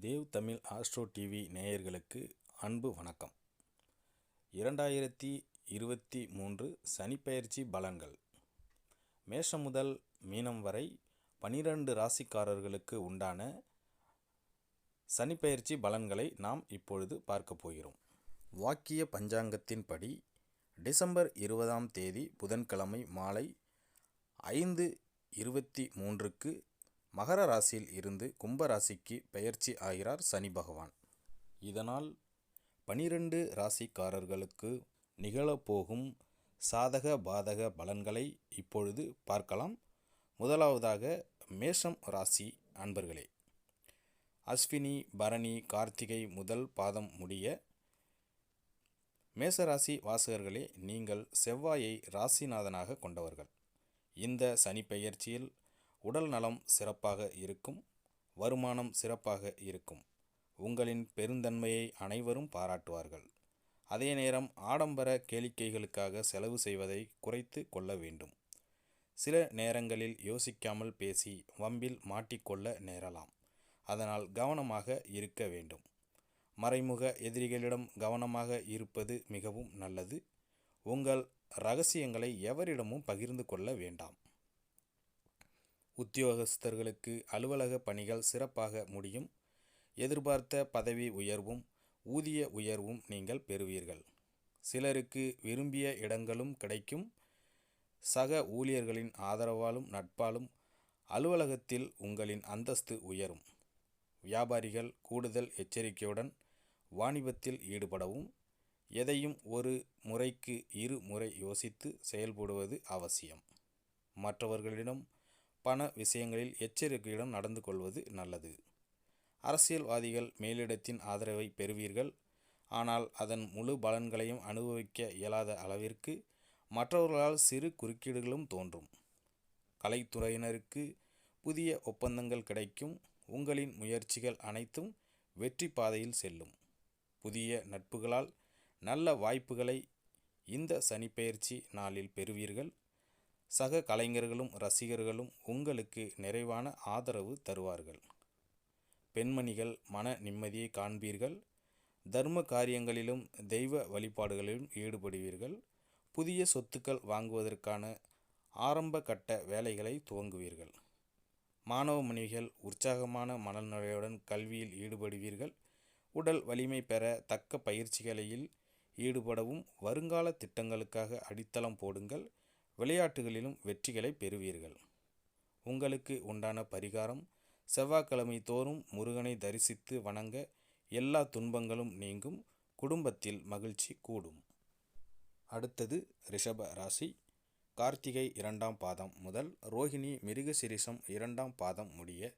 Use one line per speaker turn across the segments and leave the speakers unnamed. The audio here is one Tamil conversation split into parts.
தேவ் தமிழ் ஆஸ்ட்ரோ டிவி நேயர்களுக்கு அன்பு வணக்கம். இரண்டாயிரத்தி இருபத்தி மூன்று சனிப்பெயர்ச்சி பலன்கள். மேஷம் முதல் மீனம் வரை பனிரெண்டு ராசிக்காரர்களுக்கு உண்டான சனிப்பெயர்ச்சி பலன்களை நாம் இப்பொழுது பார்க்க போகிறோம். வாக்கிய பஞ்சாங்கத்தின்படி டிசம்பர் இருபதாம் தேதி புதன்கிழமை மாலை ஐந்து இருபத்தி மூன்றுக்கு மகர ராசியில் இருந்து கும்ப ராசிக்கு பெயர்ச்சி ஆகிறார் சனி பகவான். இதனால் பனிரெண்டு ராசிக்காரர்களுக்கு நிகழப்போகும் சாதக பாதக பலன்களை இப்பொழுது பார்க்கலாம். முதலாவதாக மேஷம் ராசி அன்பர்களே அஸ்வினி பரணி கார்த்திகை முதல் பாதம் முடிய மேசராசி வாசகர்களே நீங்கள் செவ்வாயை ராசிநாதனாக கொண்டவர்கள். இந்த சனி பெயர்ச்சியில் உடல் நலம் சிறப்பாக இருக்கும் வருமானம் சிறப்பாக இருக்கும். உங்களின் பெருந்தன்மையை அனைவரும் பாராட்டுவார்கள். அதே நேரம் ஆடம்பர கேளிக்கைகளுக்காக செலவு செய்வதை குறைத்து கொள்ள வேண்டும். சில நேரங்களில் யோசிக்காமல் பேசி வம்பில் மாட்டிக்கொள்ள நேரலாம். அதனால் கவனமாக இருக்க வேண்டும். மறைமுக எதிரிகளிடம் கவனமாக இருப்பது மிகவும் நல்லது. உங்கள் ரகசியங்களை எவரிடமும் பகிர்ந்து கொள்ள வேண்டாம். உத்தியோகஸ்தர்களுக்கு அலுவலக பணிகள் சிறப்பாக முடியும். எதிர்பார்த்த பதவி உயர்வும் ஊதிய உயர்வும் நீங்கள் பெறுவீர்கள். சிலருக்கு விரும்பிய இடங்களும் கிடைக்கும். சக ஊழியர்களின் ஆதரவாலும் நட்பாலும் அலுவலகத்தில் உங்களின் அந்தஸ்து உயரும். வியாபாரிகள் கூடுதல் எச்சரிக்கையுடன் வாணிபத்தில் ஈடுபடவும் எதையும் ஒரு முறைக்கு இரு முறை யோசித்து செயல்படுவது அவசியம். மற்றவர்களிடம் பண விஷயங்களில் எச்சரிக்கையுடன் நடந்து கொள்வது நல்லது. அரசியல்வாதிகள் மேலிடத்தின் ஆதரவை பெறுவீர்கள். ஆனால் அதன் முழு பலன்களையும் அனுபவிக்க இயலாத அளவிற்கு மற்றவர்களால் சிறு குறுக்கீடுகளும் தோன்றும். கலைத்துறையினருக்கு புதிய ஒப்பந்தங்கள் கிடைக்கும். உங்களின் முயற்சிகள் அனைத்தும் வெற்றி பாதையில் செல்லும். புதிய நட்புகளால் நல்ல வாய்ப்புகளை இந்த சனிப்பெயர்ச்சி நாளில் பெறுவீர்கள். சக கலைஞர்களும் ரசிகர்களும் உங்களுக்கு நிறைவான ஆதரவு தருவார்கள். பெண்மணிகள் மன நிம்மதியை காண்பீர்கள். தர்ம காரியங்களிலும் தெய்வ வழிபாடுகளிலும் ஈடுபடுவீர்கள். புதிய சொத்துக்கள் வாங்குவதற்கான ஆரம்ப கட்ட வேலைகளை துவங்குவீர்கள். மாணவ மனைவிகள் உற்சாகமான மனநிலையுடன் கல்வியில் ஈடுபடுவீர்கள். உடல் வலிமை பெற தக்க பயிற்சிகளையில் ஈடுபடவும் வருங்கால திட்டங்களுக்காக அடித்தளம் போடுங்கள். விளையாட்டுகளிலும் வெற்றிகளை பெறுவீர்கள். உங்களுக்கு உண்டான பரிகாரம் செவ்வாய்க்கிழமை தோறும் முருகனை தரிசித்து வணங்க எல்லா துன்பங்களும் நீங்கும் குடும்பத்தில் மகிழ்ச்சி கூடும். அடுத்தது ரிஷப ராசி. கார்த்திகை இரண்டாம் பாதம் முதல் ரோஹிணி மிருகசிரிசம் இரண்டாம் பாதம் முடிய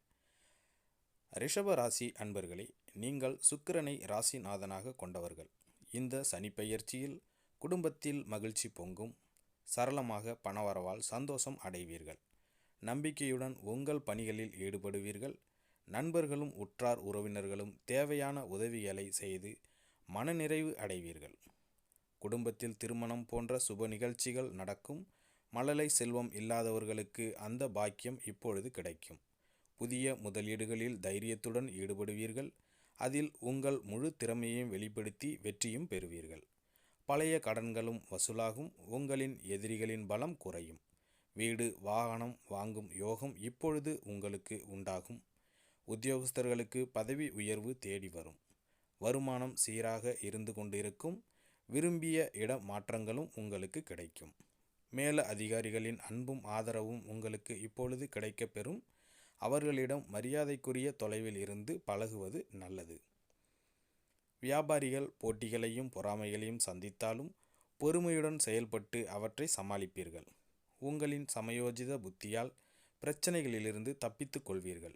ரிஷப ராசி அன்பர்களே நீங்கள் சுக்கிரனை ராசிநாதனாக கொண்டவர்கள். இந்த சனிப்பெயர்ச்சியில் குடும்பத்தில் மகிழ்ச்சி பொங்கும். சரளமாக பணவரவால் சந்தோஷம் அடைவீர்கள். நம்பிக்கையுடன் உங்கள் பணிகளில் ஈடுபடுவீர்கள். நண்பர்களும் உற்றார் உறவினர்களும் தேவையான உதவிகளை செய்து மனநிறைவு அடைவீர்கள். குடும்பத்தில் திருமணம் போன்ற சுப நிகழ்ச்சிகள் நடக்கும். மழலை செல்வம் இல்லாதவர்களுக்கு அந்த பாக்கியம் இப்பொழுது கிடைக்கும். புதிய முதலீடுகளில் தைரியத்துடன் ஈடுபடுவீர்கள். அதில் உங்கள் முழு திறமையையும் வெளிப்படுத்தி வெற்றியும் பெறுவீர்கள். பழைய கடன்களும் வசூலாகும். உங்களின் எதிரிகளின் பலம் குறையும். வீடு வாகனம் வாங்கும் யோகம் இப்பொழுது உங்களுக்கு உண்டாகும். உத்தியோகஸ்தர்களுக்கு பதவி உயர்வு தேடி வரும். வருமானம் சீராக இருந்து கொண்டிருக்கும். விரும்பிய இட மாற்றங்களும் உங்களுக்கு கிடைக்கும். மேல அதிகாரிகளின் அன்பும் ஆதரவும் உங்களுக்கு இப்பொழுது கிடைக்கப்பெறும். அவர்களிடம் மரியாதைக்குரிய தொலைவில் இருந்து பழகுவது நல்லது. வியாபாரிகள் போட்டிகளையும் பொறாமைகளையும் சந்தித்தாலும் பொறுமையுடன் செயல்பட்டு அவற்றை சமாளிப்பீர்கள். உங்களின் சமயோஜித புத்தியால் பிரச்சனைகளிலிருந்து தப்பித்துக் கொள்வீர்கள்.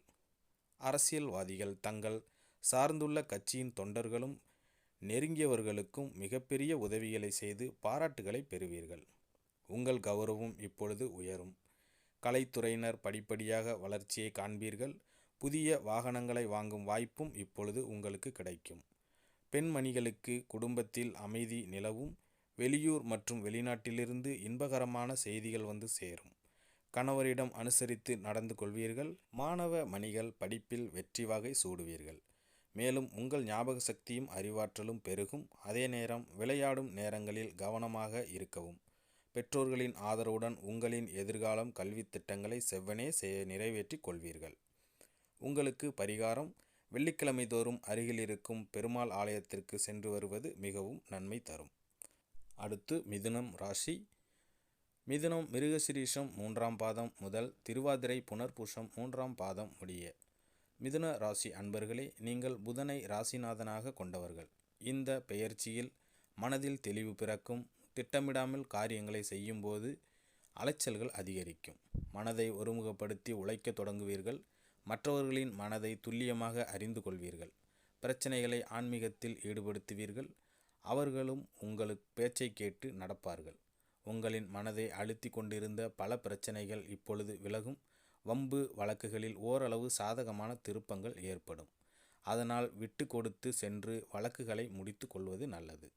அரசியல்வாதிகள் தங்கள் சார்ந்துள்ள கட்சியின் தொண்டர்களும் நெருங்கியவர்களுக்கும் மிகப்பெரிய உதவிகளை செய்து பாராட்டுகளை பெறுவீர்கள். உங்கள் கௌரவம் இப்பொழுது உயரும். கலைத்துறையினர் படிப்படியாக வளர்ச்சியை காண்பீர்கள். புதிய வாகனங்களை வாங்கும் வாய்ப்பும் இப்பொழுது உங்களுக்கு கிடைக்கும். பெண்மணிகளுக்கு குடும்பத்தில் அமைதி நிலவும் வெளியூர் மற்றும் வெளிநாட்டிலிருந்து இன்பகரமான செய்திகள் வந்து சேரும். கணவரிடம் அனுசரித்து நடந்து கொள்வீர்கள் மாணவ மணிகள் படிப்பில் வெற்றி வகை சூடுவீர்கள். மேலும் உங்கள் ஞாபக சக்தியும் அறிவாற்றலும் பெருகும் அதே நேரம் விளையாடும் நேரங்களில் கவனமாக இருக்கவும். பெற்றோர்களின் ஆதரவுடன் உங்களின் எதிர்காலம் கல்வி திட்டங்களை செவ்வனே நிறைவேற்றிக் கொள்வீர்கள். உங்களுக்கு பரிகாரம் வெள்ளிக்கிழமை தோறும் அருகில் இருக்கும் பெருமாள் ஆலயத்திற்கு சென்று வருவது மிகவும் நன்மை தரும். அடுத்து மிதுனம் ராசி. மிதுனம் மிருகசிரீஷம் மூன்றாம் பாதம் முதல் திருவாதிரை புனர்பூஷம் மூன்றாம் பாதம் முடிய. மிதுன ராசி அன்பர்களே நீங்கள் புதனை ராசிநாதனாக கொண்டவர்கள். இந்த பெயர்ச்சியில் மனதில் தெளிவு பிறக்கும் திட்டமிடாமல் காரியங்களை செய்யும்போது அலைச்சல்கள் அதிகரிக்கும். மனதை ஒருமுகப்படுத்தி உழைக்க தொடங்குவீர்கள். மற்றவர்களின் மனதை துல்லியமாக அறிந்து கொள்வீர்கள். பிரச்சனைகளை ஆன்மீகத்தில் ஈடுபடுத்துவீர்கள். அவர்களும் உங்களுக்கு பேச்சை கேட்டு நடப்பார்கள். உங்களின் மனதை அழுத்தி கொண்டிருந்த பல பிரச்சனைகள் இப்பொழுது விலகும். வம்பு வழக்குகளில் ஓரளவு சாதகமான திருப்பங்கள் ஏற்படும். அதனால் விட்டு கொடுத்து சென்று வழக்குகளை முடித்து கொள்வது நல்லது.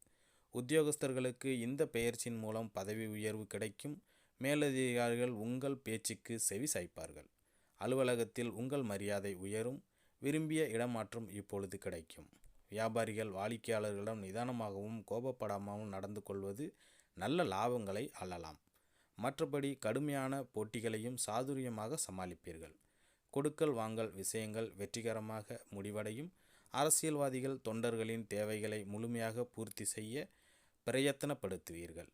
உத்தியோகஸ்தர்களுக்கு இந்த பெயர்ச்சியின் மூலம் பதவி உயர்வு கிடைக்கும். மேலதிகாரிகள் உங்கள் பேச்சுக்கு செவி சாய்ப்பார்கள். அலுவலகத்தில் உங்கள் மரியாதை உயரும். விரும்பிய இடமாற்றம் இப்பொழுது கிடைக்கும். வியாபாரிகள் வாடிக்கையாளர்களிடம் நிதானமாகவும் கோபப்படாமலும் நடந்து கொள்வது நல்ல லாபங்களை அள்ளலாம். மற்றபடி கடுமையான போட்டிகளையும் சாதுரியமாக சமாளிப்பீர்கள். கொடுக்கல் வாங்கல் விஷயங்கள் வெற்றிகரமாக முடிவடையும். அரசியல்வாதிகள் தொண்டர்களின் தேவைகளை முழுமையாக பூர்த்தி செய்ய பிரயத்தனப்படுத்துவீர்கள்.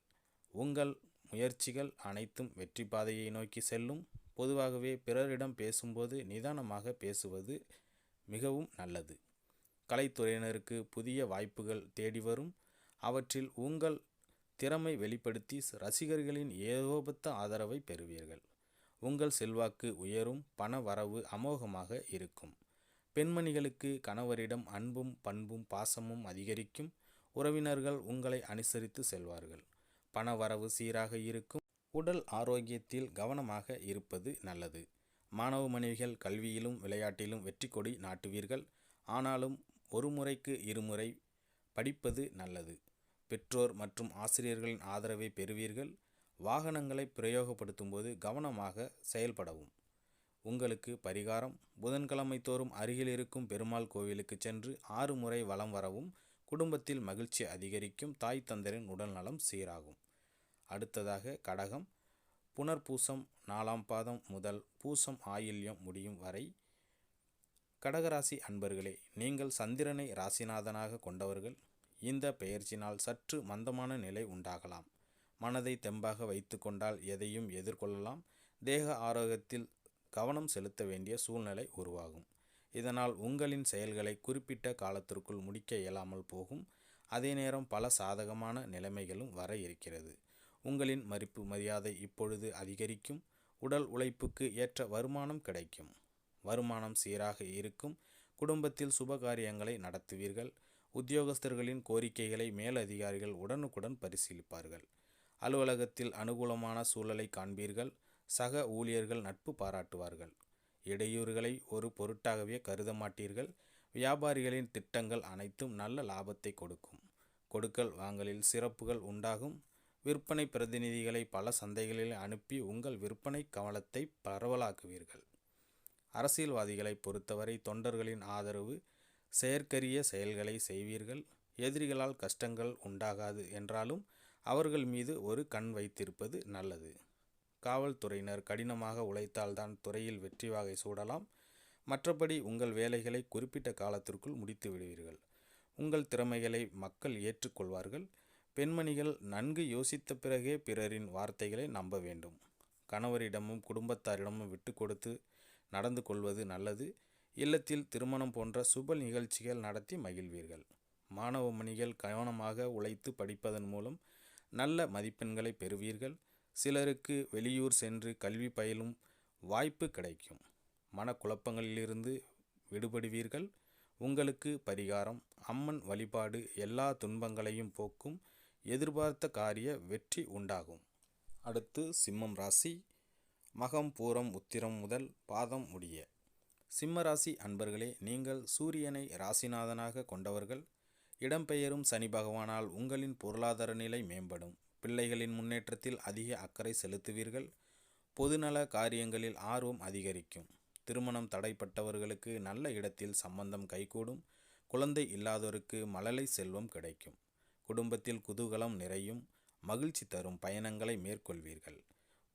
உங்கள் முயற்சிகள் அனைத்தும் வெற்றி பாதையை நோக்கி செல்லும். பொதுவாகவே பிறரிடம் பேசும்போது நிதானமாக பேசுவது மிகவும் நல்லது. கலைத்துறையினருக்கு புதிய வாய்ப்புகள் தேடி வரும். அவற்றில் உங்கள் திறமை வெளிப்படுத்தி ரசிகர்களின் ஏகோபத்த ஆதரவை பெறுவீர்கள். உங்கள் செல்வாக்கு உயரும் பண வரவு அமோகமாக இருக்கும். பெண்மணிகளுக்கு கணவரிடம் அன்பும் பண்பும் பாசமும் அதிகரிக்கும். உறவினர்கள் உங்களை அனுசரித்து செல்வார்கள். பண வரவு சீராக இருக்கும். உடல் ஆரோக்கியத்தில் கவனமாக இருப்பது நல்லது. மாணவ மனைவிகள் கல்வியிலும் விளையாட்டிலும் வெற்றி கொடி நாட்டுவீர்கள். ஆனாலும் ஒரு முறைக்கு இருமுறை படிப்பது நல்லது. பெற்றோர் மற்றும் ஆசிரியர்களின் ஆதரவை பெறுவீர்கள். வாகனங்களை பிரயோகப்படுத்தும் போது கவனமாக செயல்படவும். உங்களுக்கு பரிகாரம் புதன்கிழமை தோறும் அருகில் இருக்கும் பெருமாள் கோவிலுக்கு சென்று ஆறு முறை வலம் வரவும் குடும்பத்தில் மகிழ்ச்சி அதிகரிக்கும் தாய் தந்தரின் உடல்நலம் சீராகும். அடுத்ததாக கடகம் புனர்பூசம் நாலாம் பாதம் முதல் பூசம் ஆயில்யம் முடியும் வரை. கடகராசி அன்பர்களே நீங்கள் சந்திரனை ராசிநாதனாக கொண்டவர்கள். இந்த பெயர்ச்சினால் சற்று மந்தமான நிலை உண்டாகலாம். மனதை தெம்பாக வைத்து கொண்டால் எதையும் எதிர்கொள்ளலாம். தேக ஆரோக்கியத்தில் கவனம் செலுத்த வேண்டிய சூழ்நிலை உருவாகும். இதனால் உங்களின் செயல்களை குறிப்பிட்ட காலத்திற்குள் முடிக்க இயலாமல் போகும். அதே நேரம் பல சாதகமான நிலைமைகளும் வர இருக்கிறது. உங்களின் மதிப்பு மரியாதை இப்பொழுது அதிகரிக்கும். உடல் உழைப்புக்கு ஏற்ற வருமானம் கிடைக்கும். வருமானம் சீராக இருக்கும். குடும்பத்தில் சுபகாரியங்களை நடத்துவீர்கள். உத்தியோகஸ்தர்களின் கோரிக்கைகளை மேலதிகாரிகள் உடனுக்குடன் பரிசீலிப்பார்கள். அலுவலகத்தில் அனுகூலமான சூழலை காண்பீர்கள். சக ஊழியர்கள் நட்பு பாராட்டுவார்கள். இடையூறுகளை ஒரு பொருட்டாகவே கருத மாட்டீர்கள். வியாபாரிகளின் திட்டங்கள் அனைத்தும் நல்ல லாபத்தை கொடுக்கும். கொடுக்கல் வாங்கலில் சிறப்புகள் உண்டாகும். விற்பனை பிரதிநிதிகளை பல சந்தைகளில் அனுப்பி உங்கள் விற்பனை கவலத்தை பரவலாக்குவீர்கள். அரசியல்வாதிகளை பொறுத்தவரை தொண்டர்களின் ஆதரவு செயற்கரிய செயல்களை செய்வீர்கள். எதிரிகளால் கஷ்டங்கள் உண்டாகாது என்றாலும் அவர்கள் மீது ஒரு கண் வைத்திருப்பது நல்லது. காவல்துறையினர் கடினமாக உழைத்தால்தான் துறையில் வெற்றி வாகை சூடலாம். மற்றபடி உங்கள் வேலைகளை குறிப்பிட்ட காலத்திற்குள் முடித்து விடுவீர்கள் உங்கள் திறமைகளை மக்கள் ஏற்றுக்கொள்வார்கள். பெண்மணிகள் நன்கு யோசித்த பிறகே பிறரின் வார்த்தைகளை நம்ப வேண்டும். கணவரிடமும் குடும்பத்தாரிடமும் விட்டு கொடுத்து நடந்து கொள்வது நல்லது. இல்லத்தில் திருமணம் போன்ற சுப நிகழ்ச்சிகள் நடத்தி மகிழ்வீர்கள். மாணவ மணிகள் கவனமாக உழைத்து படிப்பதன் மூலம் நல்ல மதிப்பெண்களை பெறுவீர்கள். சிலருக்கு வெளியூர் சென்று கல்வி பயிலும் வாய்ப்பு கிடைக்கும். மனக்குழப்பங்களிலிருந்து விடுபடுவீர்கள். உங்களுக்கு பரிகாரம் அம்மன் வழிபாடு எல்லா துன்பங்களையும் போக்கும் எதிர்பார்த்த காரிய வெற்றி உண்டாகும். அடுத்து சிம்மம் ராசி மகம் பூரம் உத்திரம் முதல் பாதம் முடிய. சிம்மராசி அன்பர்களே நீங்கள் சூரியனை ராசிநாதனாக கொண்டவர்கள். இடம்பெயரும் சனி பகவானால் உங்களின் பொருளாதார நிலை மேம்படும். பிள்ளைகளின் முன்னேற்றத்தில் அதிக அக்கறை செலுத்துவீர்கள். பொதுநல காரியங்களில் ஆர்வம் அதிகரிக்கும். திருமணம் தடைப்பட்டவர்களுக்கு நல்ல இடத்தில் சம்பந்தம் கைகூடும். குழந்தை இல்லாதோருக்கு மழலை செல்வம் கிடைக்கும். குடும்பத்தில் குதூகலம் நிறையும் மகிழ்ச்சி தரும் பயணங்களை மேற்கொள்வீர்கள்.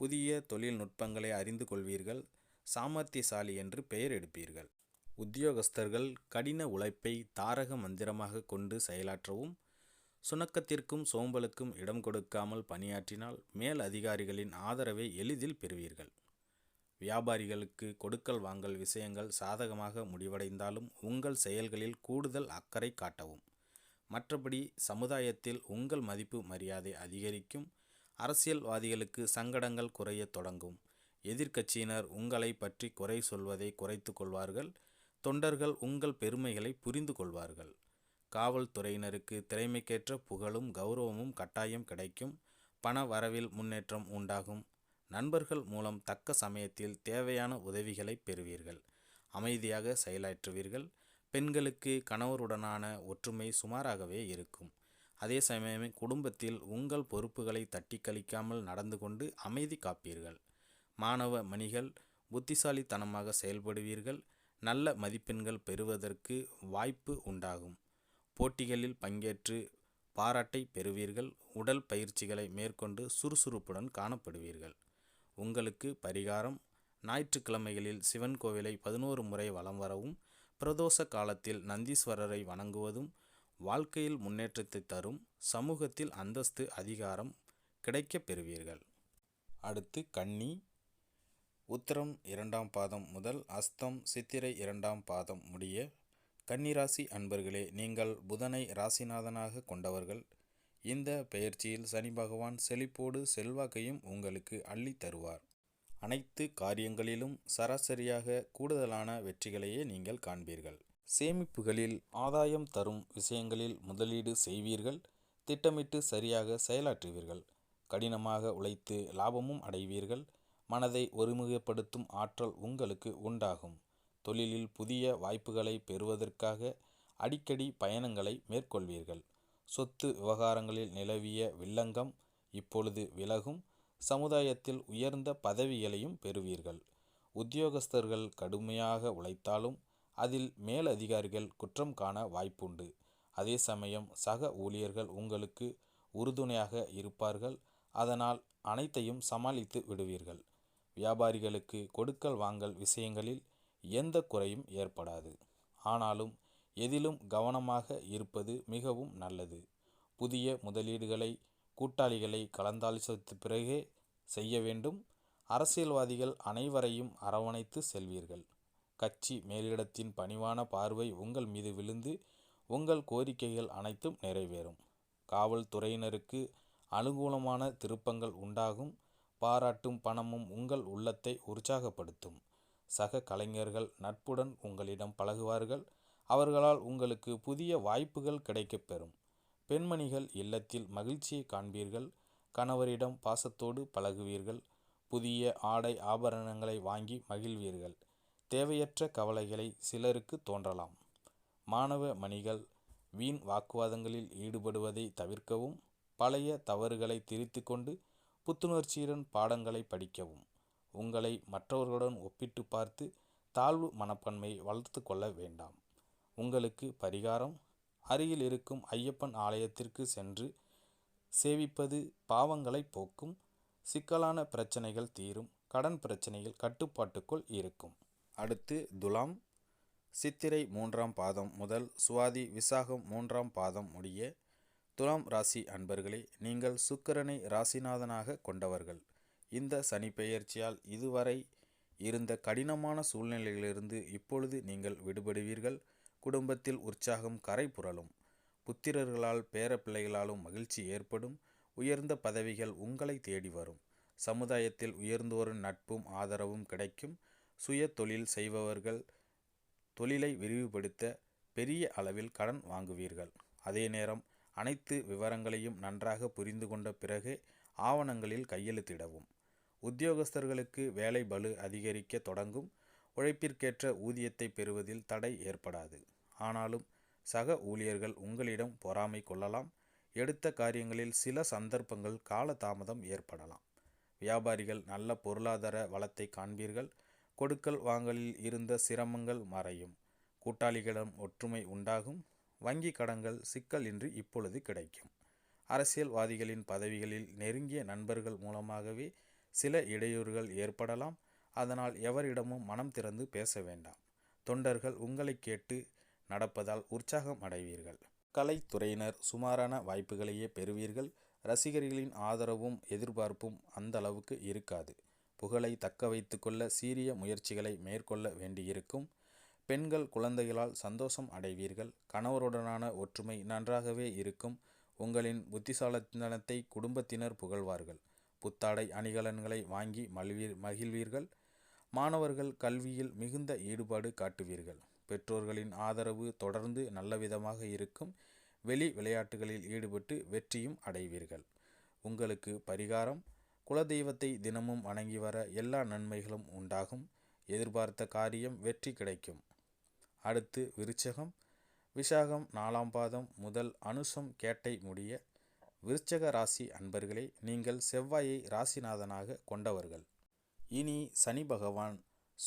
புதிய தொழில்நுட்பங்களை அறிந்து கொள்வீர்கள் சாமர்த்தியசாலி என்று பெயர் எடுப்பீர்கள். உத்தியோகஸ்தர்கள் கடின உழைப்பை தாரக மந்திரமாக கொண்டு செயலாற்றவும் சுணக்கத்திற்கும் சோம்பலுக்கும் இடம் கொடுக்காமல் பணியாற்றினால் மேல் அதிகாரிகளின் ஆதரவை எளிதில் பெறுவீர்கள். வியாபாரிகளுக்கு கொடுக்கல் வாங்கல் விஷயங்கள் சாதகமாக முடிவடைந்தாலும் உங்கள் செயல்களில் கூடுதல் அக்கறை காட்டவும். மற்றபடி சமுதாயத்தில் உங்கள் மதிப்பு மரியாதை அதிகரிக்கும். அரசியல்வாதிகளுக்கு சங்கடங்கள் குறையத் தொடங்கும். எதிர்க்கட்சியினர் உங்களை பற்றி குறை சொல்வதை குறைத்து கொள்வார்கள். தொண்டர்கள் உங்கள் பெருமைகளை புரிந்து கொள்வார்கள். காவல்துறையினருக்கு திறமைக்கேற்ற புகழும் கௌரவமும் கட்டாயம் கிடைக்கும். பண வரவில் முன்னேற்றம் உண்டாகும். நண்பர்கள் மூலம் தக்க சமயத்தில் தேவையான உதவிகளை பெறுவீர்கள். அமைதியாக செயலாற்றுவீர்கள். பெண்களுக்கு கணவருடனான ஒற்றுமை சுமாராகவே இருக்கும். அதே சமயம் குடும்பத்தில் உங்கள் பொறுப்புகளை தட்டி கழிக்காமல் நடந்து கொண்டு அமைதி காப்பீர்கள். மாணவ மணிகள் புத்திசாலித்தனமாக செயல்படுவீர்கள். நல்ல மதிப்பெண்கள் பெறுவதற்கு வாய்ப்பு உண்டாகும். போட்டிகளில் பங்கேற்று பாராட்டை பெறுவீர்கள். உடல் பயிற்சிகளை மேற்கொண்டு சுறுசுறுப்புடன் காணப்படுவீர்கள். உங்களுக்கு பரிகாரம் ஞாயிற்றுக்கிழமைகளில் சிவன் கோவிலை பதினோரு முறை வலம் வரவும் பிரதோஷ காலத்தில் நந்தீஸ்வரரை வணங்குவதும் வாழ்க்கையில் முன்னேற்றத்தை தரும் சமூகத்தில் அந்தஸ்து அதிகாரம் கிடைக்கப் பெறுவீர்கள். அடுத்து கன்னி. உத்திரம் இரண்டாம் பாதம் முதல் அஸ்தம் சித்திரை இரண்டாம் பாதம் முடிய கன்னிராசி அன்பர்களே நீங்கள் புதனை ராசிநாதனாக கொண்டவர்கள். இந்த பெயர்ச்சியில் சனி பகவான் செழிப்போடு செல்வாக்கையும் உங்களுக்கு அள்ளி தருவார். அனைத்து காரியங்களிலும் சராசரியாக கூடுதலான வெற்றிகளையே நீங்கள் காண்பீர்கள். சேமிப்புகளில் ஆதாயம் தரும் விஷயங்களில் முதலீடு செய்வீர்கள் திட்டமிட்டு சரியாக செயலாற்றுவீர்கள் கடினமாக உழைத்து லாபமும் அடைவீர்கள் மனதை ஒருமுகப்படுத்தும் ஆற்றல் உங்களுக்கு உண்டாகும். தொழிலில் புதிய வாய்ப்புகளை பெறுவதற்காக அடிக்கடி பயணங்களை மேற்கொள்வீர்கள். சொத்து விவகாரங்களில் நிலவிய வில்லங்கம் இப்பொழுது விலகும் சமுதாயத்தில் உயர்ந்த பதவிகளையும் பெறுவீர்கள். உத்தியோகஸ்தர்கள் கடுமையாக உழைத்தாலும் அதில் மேலதிகாரிகள் குற்றம் காண வாய்ப்புண்டு. அதே சமயம் சக ஊழியர்கள் உங்களுக்கு உறுதுணையாக இருப்பார்கள். அதனால் அனைத்தையும் சமாளித்து விடுவீர்கள். வியாபாரிகளுக்கு கொடுக்கல் வாங்கல் விஷயங்களில் எந்த குறையும் ஏற்படாது. ஆனாலும் எதிலும் கவனமாக இருப்பது மிகவும் நல்லது. புதிய முதலீடுகளை கூட்டாளிகளை கலந்தாலோசித்த பிறகே செய்ய வேண்டும். அரசியல்வாதிகள் அனைவரையும் அரவணைத்து செல்வீர்கள். கட்சி மேலிடத்தின் பணிவான பார்வை உங்கள் மீது விழுந்து உங்கள் கோரிக்கைகள் அனைத்தும் நிறைவேறும். காவல்துறையினருக்கு அனுகூலமான திருப்பங்கள் உண்டாகும். பாராட்டும் பணமும் உங்கள் உள்ளத்தை உற்சாகப்படுத்தும். சக கலைஞர்கள் நட்புடன் உங்களிடம் பழகுவார்கள். அவர்களால் உங்களுக்கு புதிய வாய்ப்புகள் கிடைக்கப்பெறும் பெண்மணிகள் இல்லத்தில் மகிழ்ச்சியை காண்பீர்கள். கணவரிடம் பாசத்தோடு பழகுவீர்கள். புதிய ஆடை ஆபரணங்களை வாங்கி மகிழ்வீர்கள். தேவையற்ற கவலைகளை சிலருக்கு தோன்றலாம். மாணவ மணிகள் வீண் வாக்குவாதங்களில் ஈடுபடுவதை தவிர்க்கவும் பழைய தவறுகளை திரித்து கொண்டு புத்துணர்ச்சியுடன் பாடங்களை படிக்கவும் உங்களை மற்றவர்களுடன் ஒப்பிட்டு பார்த்து தாழ்வு மனப்பன்மையை வளர்த்து கொள்ள வேண்டாம். உங்களுக்கு பரிகாரம் அருகில் இருக்கும் ஐயப்பன் ஆலயத்திற்கு சென்று சேவிப்பது பாவங்களை போக்கும். சிக்கலான பிரச்சனைகள் தீரும். கடன் பிரச்சனைகள் கட்டுப்பாட்டுக்குள் இருக்கும். அடுத்து துலாம். சித்திரை மூன்றாம் பாதம் முதல் சுவாதி விசாகம் மூன்றாம் பாதம் முடிய துலாம் ராசி அன்பர்களே நீங்கள் சுக்கரனை ராசிநாதனாக கொண்டவர்கள். இந்த சனி பெயர்ச்சியால் இதுவரை இருந்த கடினமான சூழ்நிலையிலிருந்து இப்பொழுது நீங்கள் விடுபடுவீர்கள். குடும்பத்தில் உற்சாகம் கரை புரளும் புத்திரர்களால் பேரப்பிள்ளைகளாலும் மகிழ்ச்சி ஏற்படும். உயர்ந்த பதவிகள் உங்களை தேடி வரும். சமுதாயத்தில் உயர்ந்தோரின் நட்பும் ஆதரவும் கிடைக்கும். சுய தொழில் செய்பவர்கள் தொழிலை விரிவுபடுத்த பெரிய அளவில் கடன் வாங்குவீர்கள். அதே நேரம் அனைத்து விவரங்களையும் நன்றாக புரிந்து கொண்ட பிறகு ஆவணங்களில் கையெழுத்திடவும். உத்தியோகஸ்தர்களுக்கு வேலை பலு அதிகரிக்க தொடங்கும். உழைப்பிற்கேற்ற ஊதியத்தை பெறுவதில் தடை ஏற்படாது. ஆனாலும் சக ஊழியர்கள் உங்களிடம் பொறாமை கொள்ளலாம். எடுத்த காரியங்களில் சில சந்தர்ப்பங்கள் காலதாமதம் ஏற்படலாம். வியாபாரிகள் நல்ல பொருளாதார வளத்தை காண்பீர்கள். கொடுக்கல் வாங்கலில் இருந்த சிரமங்கள் மறையும். கூட்டாளிகளிடம் ஒற்றுமை உண்டாகும். வங்கி கடன்கள் சிக்கல் இன்றி இப்பொழுது கிடைக்கும். அரசியல்வாதிகளின் பதவிகளில் நெருங்கிய நண்பர்கள் மூலமாகவே சில இடையூறுகள் ஏற்படலாம். அதனால் எவரிடமும் மனம் திறந்து பேச வேண்டாம். தொண்டர்கள் உங்களை கேட்டு நடப்பதால் உற்சாகம் அடைவீர்கள். கலைத்துறையினர் சுமாரான வாய்ப்புகளையே பெறுவீர்கள். ரசிகர்களின் ஆதரவும் எதிர்பார்ப்பும் அந்த அளவுக்கு இருக்காது. புகழை தக்க வைத்துக்கொள்ள சீரிய முயற்சிகளை மேற்கொள்ள வேண்டியிருக்கும். பெண்கள் குழந்தைகளால் சந்தோஷம் அடைவீர்கள். கணவருடனான ஒற்றுமை நன்றாகவே இருக்கும். உங்களின் புத்திசாலித்தனத்தை குடும்பத்தினர் புகழ்வார்கள். புத்தாடை அணிகலன்களை வாங்கி மகிழ்வீர்கள். மாணவர்கள் கல்வியில் மிகுந்த ஈடுபாடு காட்டுவீர்கள். பெற்றோர்களின் ஆதரவு தொடர்ந்து நல்லவிதமாக இருக்கும். வெளி விளையாட்டுகளில் ஈடுபட்டு வெற்றியும் அடைவீர்கள். உங்களுக்கு பரிகாரம் குலதெய்வத்தை தினமும் வணங்கி வர எல்லா நன்மைகளும் உண்டாகும். எதிர்பார்த்த காரியம் வெற்றி கிடைக்கும். அடுத்து விருச்சகம். விசாகம் நாலாம் பாதம் முதல் அனுசம் கேட்டை முடிய விருச்சக ராசி அன்பர்களே நீங்கள் செவ்வாயை ராசிநாதனாக கொண்டவர்கள். இனி சனி பகவான்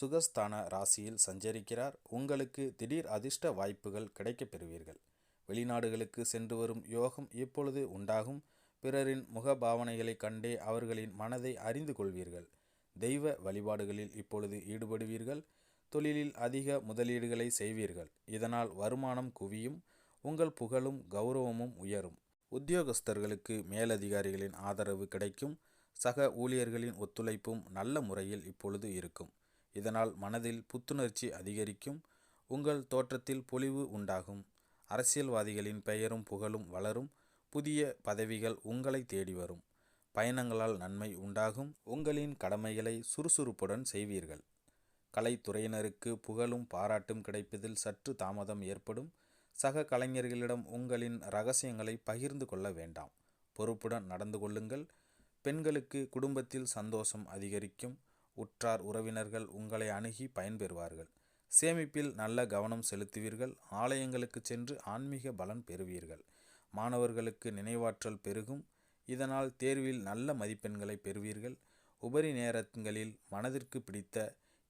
சுகஸ்தான ராசியில் சஞ்சரிக்கிறார். உங்களுக்கு திடீர் அதிர்ஷ்ட வாய்ப்புகள் கிடைக்கப் பெறுவீர்கள். வெளிநாடுகளுக்கு சென்று வரும் யோகம் இப்பொழுது உண்டாகும். பிறரின் முகபாவனைகளை கண்டே அவர்களின் மனதை அறிந்து கொள்வீர்கள். தெய்வ வழிபாடுகளில் இப்பொழுது ஈடுபடுவீர்கள். தொழிலில் அதிக முதலீடுகளை செய்வீர்கள். இதனால் வருமானம் குவியும். உங்கள் புகழும் கௌரவமும் உயரும். உத்தியோகஸ்தர்களுக்கு மேலதிகாரிகளின் ஆதரவு கிடைக்கும். சக ஊழியர்களின் ஒத்துழைப்பும் நல்ல முறையில் இப்பொழுது இருக்கும். இதனால் மனதில் புத்துணர்ச்சி அதிகரிக்கும் உங்கள் தோற்றத்தில் பொலிவு உண்டாகும். அரசியல்வாதிகளின் பெயரும் புகழும் வளரும் புதிய பதவிகள் உங்களை தேடி வரும். பயணங்களால் நன்மை உண்டாகும் உங்களின் கடமைகளை சுறுசுறுப்புடன் செய்வீர்கள். கலைத்துறையினருக்கு புகழும் பாராட்டும் கிடைப்பதில் சற்று தாமதம் ஏற்படும். சக கலைஞர்களிடம் உங்களின் ரகசியங்களை பகிர்ந்து கொள்ள வேண்டாம். பொறுப்புடன் நடந்து கொள்ளுங்கள். பெண்களுக்கு குடும்பத்தில் சந்தோஷம் அதிகரிக்கும். உற்றார் உறவினர்கள் உங்களை அணுகி பயன்பெறுவார்கள். சேமிப்பில் நல்ல கவனம் செலுத்துவீர்கள். ஆலயங்களுக்கு சென்று ஆன்மீக பலன் பெறுவீர்கள். மாணவர்களுக்கு நினைவாற்றல் பெருகும். இதனால் தேர்வில் நல்ல மதிப்பெண்களை பெறுவீர்கள். உபரி நேரங்களில் மனதிற்கு பிடித்த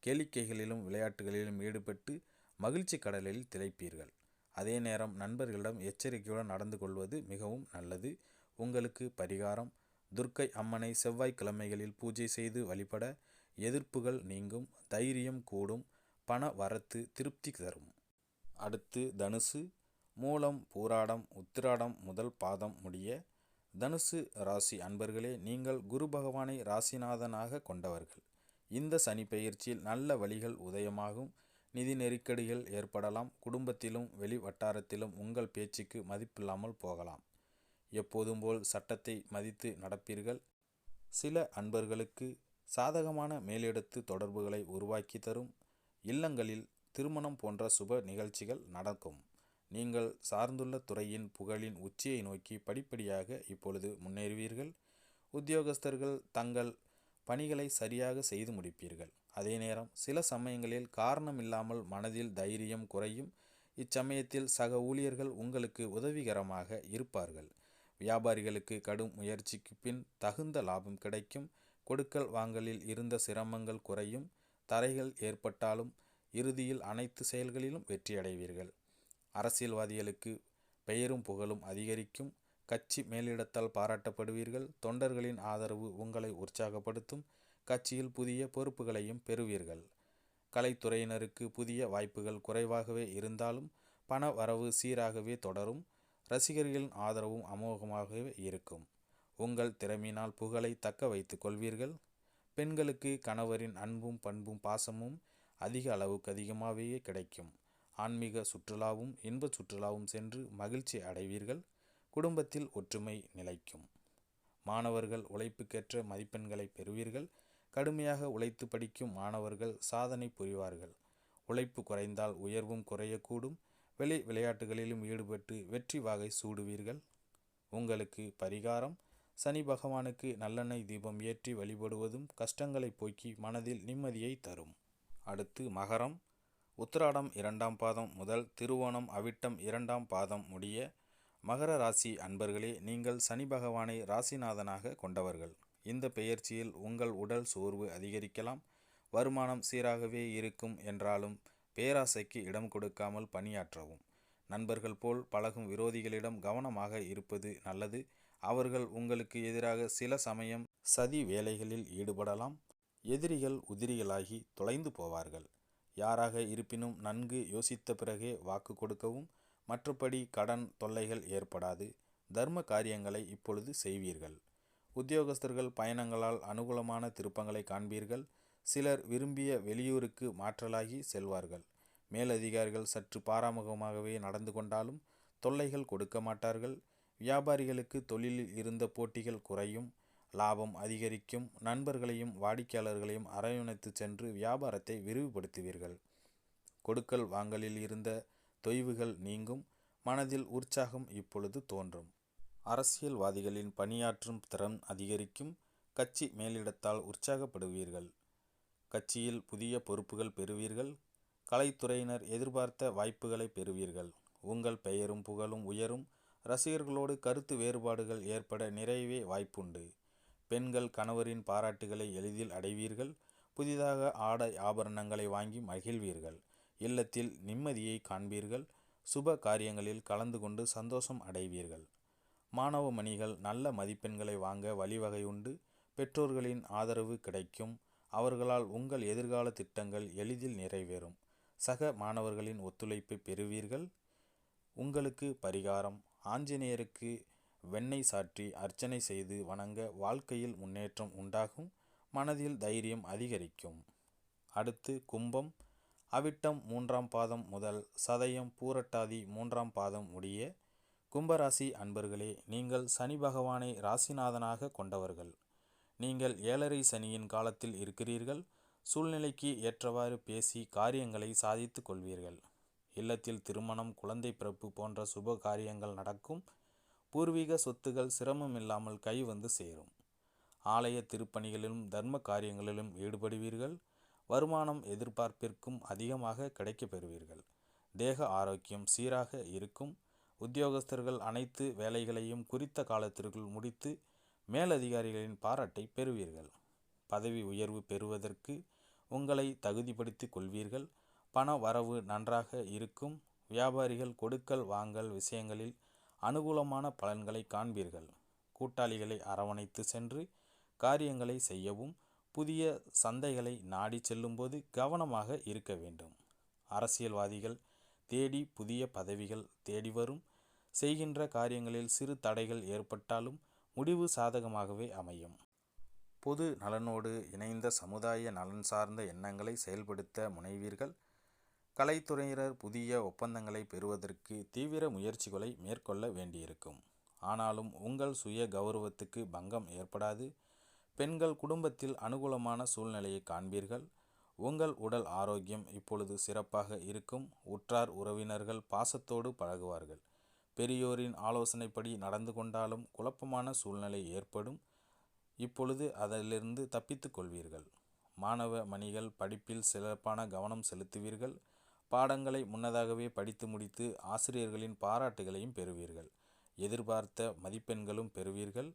கேளிக்கைகளிலும் விளையாட்டுகளிலும் ஈடுபட்டு மகிழ்ச்சி கடலில் திளைப்பீர்கள். அதே நேரம் நண்பர்களிடம் எச்சரிக்கையுடன் நடந்து கொள்வது மிகவும் நல்லது. உங்களுக்கு பரிகாரம். துர்க்கை அம்மனை செவ்வாய்க்கிழமைகளில் பூஜை செய்து வழிபட எதிர்ப்புகள் நீங்கும் தைரியம் கூடும் பண வரத்து திருப்தி தரும். அடுத்து தனுசு. மூலம் பூராடம் உத்திராடம் முதல் பாதம் முடிய தனுசு ராசி அன்பர்களே நீங்கள் குரு பகவானை ராசிநாதனாக கொண்டவர்கள். இந்த சனி பயிற்சியில் நல்ல வழிகள் உதயமாகும். நிதி நெருக்கடிகள் ஏற்படலாம். குடும்பத்திலும் வெளி வட்டாரத்திலும் உங்கள் பேச்சுக்கு மதிப்பில்லாமல் போகலாம். எப்போதும் போல் சட்டத்தை மதித்து நடப்பீர்கள். சில அன்பர்களுக்கு சாதகமான மேலெடுத்து தொடர்புகளை உருவாக்கி தரும் இல்லங்களில் திருமணம் போன்ற சுப நிகழ்ச்சிகள் நடக்கும். நீங்கள் சார்ந்துள்ள துறையின் புகழின் உச்சியை நோக்கி படிப்படியாக இப்பொழுது முன்னேறுவீர்கள். உத்தியோகஸ்தர்கள் தங்கள் பணிகளை சரியாக செய்து முடிப்பீர்கள். அதே நேரம் சில சமயங்களில் காரணமில்லாமல் மனதில் தைரியம் குறையும். இச்சமயத்தில் சக ஊழியர்கள் உங்களுக்கு உதவிகரமாக இருப்பார்கள். வியாபாரிகளுக்கு கடும் முயற்சிக்கு பின் தகுந்த லாபம் கிடைக்கும். கொடுக்கல் வாங்கலில் இருந்த சிரமங்கள் குறையும் தரைகள் ஏற்பட்டாலும் இறுதியில் அனைத்து செயல்களிலும் வெற்றியடைவீர்கள். அரசியல்வாதிகளுக்கு பெயரும் புகழும் அதிகரிக்கும். கட்சி மேலிடத்தால் பாராட்டப்படுவீர்கள். தொண்டர்களின் ஆதரவு உங்களை உற்சாகப்படுத்தும். கட்சியில் புதிய பொறுப்புகளையும் பெறுவீர்கள். கலைத்துறையினருக்கு புதிய வாய்ப்புகள் குறைவாகவே இருந்தாலும் பண வரவு சீராகவே தொடரும். ரசிகர்களின் ஆதரவும் அமோகமாகவே இருக்கும். உங்கள் திறமையினால் புகழை தக்க வைத்துக் கொள்வீர்கள். பெண்களுக்கு கணவரின் அன்பும் பண்பும் பாசமும் அதிக அளவுக்கு அதிகமாகவே கிடைக்கும். ஆன்மீக சுற்றுலாவும் இன்ப சுற்றுலாவும் சென்று மகிழ்ச்சி அடைவீர்கள். குடும்பத்தில் ஒற்றுமை நிலைக்கும். மாணவர்கள் உழைப்புக்கேற்ற மதிப்பெண்களை பெறுவீர்கள். கடுமையாக உழைத்து படிக்கும் மாணவர்கள் சாதனை புரிவார்கள். உழைப்பு குறைந்தால் உயர்வும் குறையக்கூடும். வெளி விளையாட்டுகளிலும் ஈடுபட்டு வெற்றி வாகை சூடுவீர்கள். உங்களுக்கு பரிகாரம் சனி பகவானுக்கு நல்லெண்ணெய் தீபம் ஏற்றி வழிபடுவதும் கஷ்டங்களை போக்கி மனதில் நிம்மதியை தரும். அடுத்து மகரம். உத்திராடம் இரண்டாம் பாதம் முதல் திருவோணம் அவிட்டம் இரண்டாம் பாதம் முடிய மகர ராசி அன்பர்களே நீங்கள் சனி பகவானை ராசிநாதனாக கொண்டவர்கள். இந்த பெயர்ச்சியில் உங்கள் உடல் சோர்வு அதிகரிக்கலாம். வருமானம் சீராகவே இருக்கும் என்றாலும் பேராசைக்கு இடம் கொடுக்காமல் பணியாற்றவும். நண்பர்கள் போல் பழகும் விரோதிகளிடம் கவனமாக இருப்பது நல்லது. அவர்கள் உங்களுக்கு எதிராக சில சமயம் சதி வேலைகளில் ஈடுபடலாம். எதிரிகள் உதிரிகளாகி தொலைந்து போவார்கள். யாராக இருப்பினும் நன்கு யோசித்த பிறகே வாக்கு கொடுக்கவும் மற்றபடி கடன் தொல்லைகள் ஏற்படாது. தர்ம காரியங்களை இப்பொழுது செய்வீர்கள். உத்தியோகஸ்தர்கள் பயணங்களால் அனுகூலமான திருப்பங்களை காண்பீர்கள். சிலர் விரும்பிய வெளியூருக்கு மாற்றலாகி செல்வார்கள். மேலதிகாரிகள் சற்று பாராமுகமாகவே நடந்து கொண்டாலும் தொல்லைகள் கொடுக்க மாட்டார்கள். வியாபாரிகளுக்கு தொழிலில் இருந்த போட்டிகள் குறையும் லாபம் அதிகரிக்கும் நண்பர்களையும் வாடிக்கையாளர்களையும் அரவணைத்து சென்று வியாபாரத்தை விரிவுபடுத்துவீர்கள். கொடுக்கல் வாங்கலில் இருந்த தொய்வுகள் நீங்கும் மனதில் உற்சாகம் இப்பொழுது தோன்றும். அரசியல்வாதிகளின் பணியாற்றும் திறன் அதிகரிக்கும் கட்சி மேலிடத்தால் உற்சாகப்படுவீர்கள். கட்சியில் புதிய பொறுப்புகள் பெறுவீர்கள் கலைத்துறையினர் எதிர்பார்த்த வாய்ப்புகளை பெறுவீர்கள். உங்கள் பெயரும் புகழும் உயரும் ரசிகர்களோடு கருத்து வேறுபாடுகள் ஏற்பட நிறையவே வாய்ப்புண்டு. பெண்கள் கணவரின் பாராட்டுகளை எளிதில் அடைவீர்கள். புதிதாக ஆடை ஆபரணங்களை வாங்கி மகிழ்வீர்கள். இல்லத்தில் நிம்மதியை காண்பீர்கள். சுப காரியங்களில் கலந்து கொண்டு சந்தோஷம் அடைவீர்கள். மாணவ மணிகள் நல்ல மதிப்பெண்களை வாங்க வழிவகை உண்டு. பெற்றோர்களின் ஆதரவு கிடைக்கும். அவர்களால் உங்கள் எதிர்கால திட்டங்கள் எளிதில் நிறைவேறும். சக மாணவர்களின் ஒத்துழைப்பை பெறுவீர்கள். உங்களுக்கு பரிகாரம் ஆஞ்சநேயருக்கு வெண்ணெய் சாற்றி அர்ச்சனை செய்து வணங்க வாழ்க்கையில் முன்னேற்றம் உண்டாகும் மனதில் தைரியம் அதிகரிக்கும். அடுத்து கும்பம். அவிட்டம் மூன்றாம் பாதம் முதல் சதயம் பூரட்டாதி மூன்றாம் பாதம் முடிய கும்பராசி அன்பர்களே நீங்கள் சனி பகவானை ராசிநாதனாக கொண்டவர்கள். நீங்கள் ஏழரை சனியின் காலத்தில் இருக்கிறீர்கள். சூழ்நிலைக்கு ஏற்றவாறு பேசி காரியங்களை சாதித்து கொள்வீர்கள். இல்லத்தில் திருமணம் குழந்தை பிறப்பு போன்ற சுப காரியங்கள் நடக்கும். பூர்வீக சொத்துகள் சிரமம் இல்லாமல் கை வந்து சேரும். ஆலய திருப்பணிகளிலும் தர்ம காரியங்களிலும் ஈடுபடுவீர்கள். வருமானம் எதிர்பார்ப்பிற்கும் அதிகமாக கிடைக்கப் பெறுவீர்கள். தேக ஆரோக்கியம் சீராக இருக்கும். உத்தியோகஸ்தர்கள் அனைத்து வேலைகளையும் குறித்த காலத்திற்குள் முடித்து மேலதிகாரிகளின் பாராட்டை பெறுவீர்கள். பதவி உயர்வு பெறுவதற்கு உங்களை தகுதிப்படுத்திக் கொள்வீர்கள். பண வரவு நன்றாக இருக்கும். வியாபாரிகள் கொடுக்கல் வாங்கல் விஷயங்களில் அனுகூலமான பலன்களை காண்பீர்கள். கூட்டாளிகளை அரவணைத்து சென்று காரியங்களை செய்யவும் புதிய சந்தைகளை நாடி செல்லும்போது கவனமாக இருக்க வேண்டும். அரசியல்வாதிகள் தேடி புதிய பதவிகள் தேடி வரும். செய்கின்ற காரியங்களில் சிறு தடைகள் ஏற்பட்டாலும் முடிவு சாதகமாகவே அமையும். பொது நலனோடு இணைந்த சமுதாய நலன் சார்ந்த எண்ணங்களை செயல்படுத்த முனைவீர்கள். கலைத்துறையினர் புதிய ஒப்பந்தங்களை பெறுவதற்கு தீவிர முயற்சிகளை மேற்கொள்ள வேண்டியிருக்கும். ஆனாலும் உங்கள் சுய கௌரவத்துக்கு பங்கம் ஏற்படாது. பெண்கள் குடும்பத்தில் அனுகூலமான சூழ்நிலையை காண்பீர்கள். உங்கள் உடல் ஆரோக்கியம் இப்பொழுது சிறப்பாக இருக்கும். உற்றார் உறவினர்கள் பாசத்தோடு பழகுவார்கள். பெரியோரின் ஆலோசனைப்படி நடந்து கொண்டாலும் குழப்பமான சூழ்நிலை ஏற்படும். இப்பொழுது அதிலிருந்து தப்பித்துக் கொள்வீர்கள். மாணவ மணிகள் படிப்பில் சிறப்பான கவனம் செலுத்துவீர்கள். பாடங்களை முன்னதாகவே படித்து முடித்து ஆசிரியர்களின் பாராட்டுகளையும் பெறுவீர்கள். எதிர்பார்த்த மதிப்பெண்களும் பெறுவீர்கள்.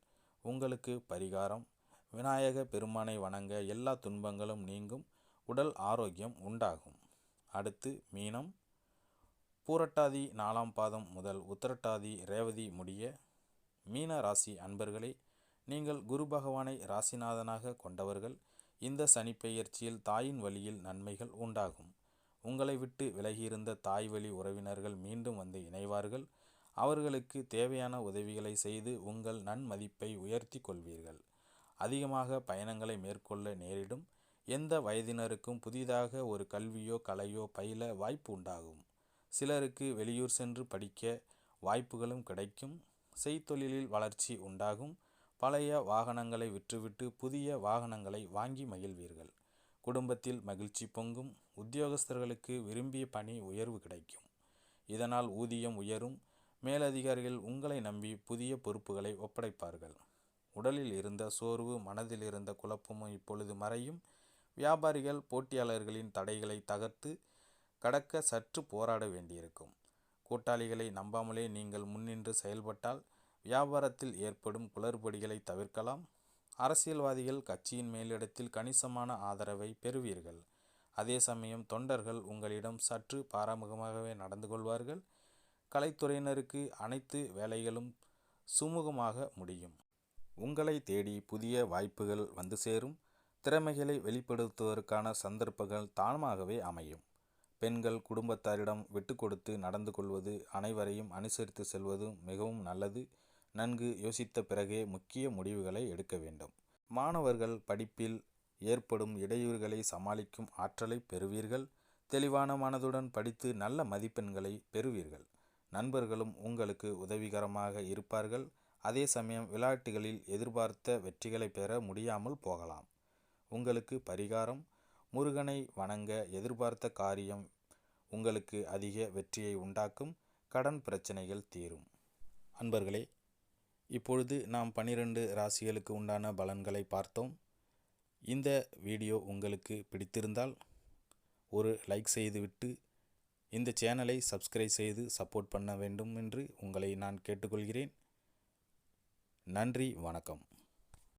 உங்களுக்கு பரிகாரம் விநாயக பெருமானை வணங்க எல்லா துன்பங்களும் நீங்கும். உடல் ஆரோக்கியம் உண்டாகும். அடுத்து மீனம். பூரட்டாதி நாலாம் பாதம் முதல் உத்தரட்டாதி ரேவதி முடிய மீன ராசி அன்பர்களே நீங்கள் குரு பகவானை ராசிநாதனாக கொண்டவர்கள். இந்த சனிப்பெயர்ச்சியில் தாயின் வழியில் நன்மைகள் உண்டாகும். உங்களை விட்டு விலகியிருந்த தாய்வழி உறவினர்கள் மீண்டும் வந்து இணைவார்கள். அவர்களுக்கு தேவையான உதவிகளை செய்து உங்கள் நன்மதிப்பை உயர்த்தி கொள்வீர்கள். அதிகமாக பயணங்களை மேற்கொள்ள நேரிடும். எந்த வயதினருக்கும் புதிதாக ஒரு கல்வியோ கலையோ பயில வாய்ப்பு உண்டாகும். சிலருக்கு வெளியூர் சென்று படிக்க வாய்ப்புகளும் கிடைக்கும். செய்தொழிலில் வளர்ச்சி உண்டாகும். பழைய வாகனங்களை விற்றுவிட்டு புதிய வாகனங்களை வாங்கி மகிழ்வீர்கள். குடும்பத்தில் மகிழ்ச்சி பொங்கும். உத்தியோகஸ்தர்களுக்கு விரும்பிய பணி உயர்வு கிடைக்கும். இதனால் ஊதியம் உயரும். மேலதிகாரிகள் உங்களை நம்பி புதிய பொறுப்புகளை ஒப்படைப்பார்கள். உடலில் இருந்த சோர்வு மனதில் இருந்த குழப்பமும் இப்பொழுது மறையும். வியாபாரிகள் போட்டியாளர்களின் தடைகளை தகர்த்து கடக்க சற்று போராட வேண்டியிருக்கும். கூட்டாளிகளை நம்பாமலே நீங்கள் முன்னின்று செயல்பட்டால் வியாபாரத்தில் ஏற்படும் குளறுபடிகளை தவிர்க்கலாம். அரசியல்வாதிகள் கட்சியின் மேலிடத்தில் கணிசமான ஆதரவை பெறுவீர்கள். அதே சமயம் தொண்டர்கள் உங்களிடம் சற்று பாராமுகமாகவே நடந்து கொள்வார்கள். கலைத்துறையினருக்கு அனைத்து வேலைகளும் சுமூகமாக முடியும். உங்களை தேடி புதிய வாய்ப்புகள் வந்து சேரும். திறமைகளை வெளிப்படுத்துவதற்கான சந்தர்ப்பங்கள் தானாகவே அமையும். பெண்கள் குடும்பத்தாரிடம் விட்டு கொடுத்து நடந்து கொள்வது அனைவரையும் அனுசரித்து செல்வதும் மிகவும் நல்லது. நன்கு யோசித்த பிறகே முக்கிய முடிவுகளை எடுக்க வேண்டும். மாணவர்கள் படிப்பில் ஏற்படும் இடையூறுகளை சமாளிக்கும் ஆற்றலை பெறுவீர்கள். தெளிவான மனதுடன் படித்து நல்ல மதிப்பெண்களை பெறுவீர்கள். நண்பர்களும் உங்களுக்கு உதவிகரமாக இருப்பார்கள். அதே சமயம் விளையாட்டுகளில் எதிர்பார்த்த வெற்றிகளை பெற முடியாமல் போகலாம். உங்களுக்கு பரிகாரம் முருகனை வணங்க எதிர்பார்த்த காரியம் உங்களுக்கு அதிக வெற்றியை உண்டாக்கும். கடன் பிரச்சனைகள் தீரும். அன்பர்களே இப்பொழுது நாம் பன்னிரண்டு ராசிகளுக்கு உண்டான பலன்களை பார்த்தோம். இந்த வீடியோ உங்களுக்கு பிடித்திருந்தால் ஒரு லைக் செய்துவிட்டு இந்த சேனலை சப்ஸ்கிரைப் செய்து சப்போர்ட் பண்ண வேண்டும் என்று உங்களை நான் கேட்டுக்கொள்கிறேன். நன்றி வணக்கம்.